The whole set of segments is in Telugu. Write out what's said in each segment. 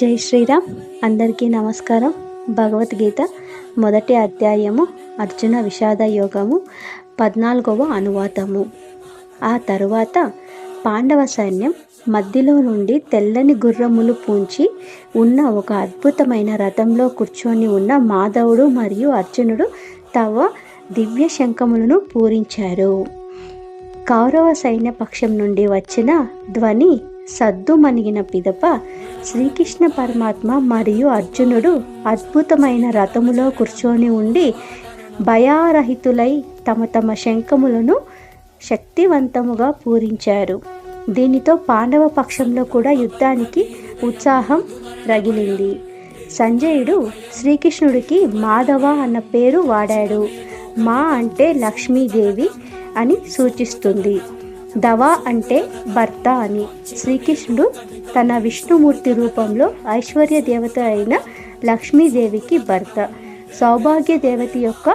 జై శ్రీరామ్. అందరికీ నమస్కారం. భగవద్గీత మొదటి అధ్యాయము అర్జున విషాద యోగము పద్నాలుగవ అనువాదము. ఆ తరువాత పాండవ సైన్యం మధ్యలో నుండి తెల్లని గుర్రములు పూంచి ఉన్న ఒక అద్భుతమైన రథంలో కూర్చొని ఉన్న మాధవుడు మరియు అర్జునుడు తవ దివ్య శంఖములను పూరించారు. కౌరవ సైన్య పక్షం నుండి వచ్చిన ధ్వని సద్దు మనిగిన పిదప శ్రీకృష్ణ పరమాత్మ మరియు అర్జునుడు అద్భుతమైన రథములో కూర్చొని ఉండి భయారహితులై తమ తమ శంఖములను శక్తివంతముగా పూరించారు. దీనితో పాండవ పక్షంలో కూడా యుద్ధానికి ఉత్సాహం రగిలింది. సంజయుడు శ్రీకృష్ణుడికి మాధవ అన్న పేరు వాడాడు. మా అంటే లక్ష్మీదేవి అని సూచిస్తుంది. దవా అంటే భర్త అని. శ్రీకృష్ణుడు తన విష్ణుమూర్తి రూపంలో ఐశ్వర్య దేవత అయిన లక్ష్మీదేవికి భర్త. సౌభాగ్య దేవత యొక్క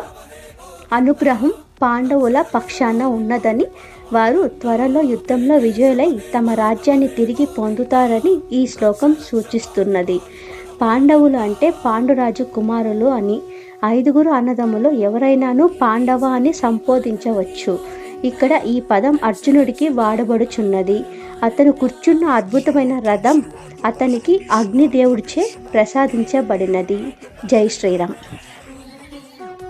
అనుగ్రహం పాండవుల పక్షాన ఉన్నదని వారు త్వరలో యుద్ధంలో విజయులై తమ రాజ్యాన్ని తిరిగి పొందుతారని ఈ శ్లోకం సూచిస్తున్నది. పాండవులు అంటే పాండురాజు కుమారులు అని. ఐదుగురు అన్నదమ్ములు ఎవరైనాను పాండవ అని సంబోధించవచ్చు. ఇక్కడ ఈ పదం అర్జునుడికి వాడబడుచున్నది. అతను కూర్చున్న అద్భుతమైన రథం అతనికి అగ్నిదేవుడిచే ప్రసాదించబడినది. జై శ్రీరామ్.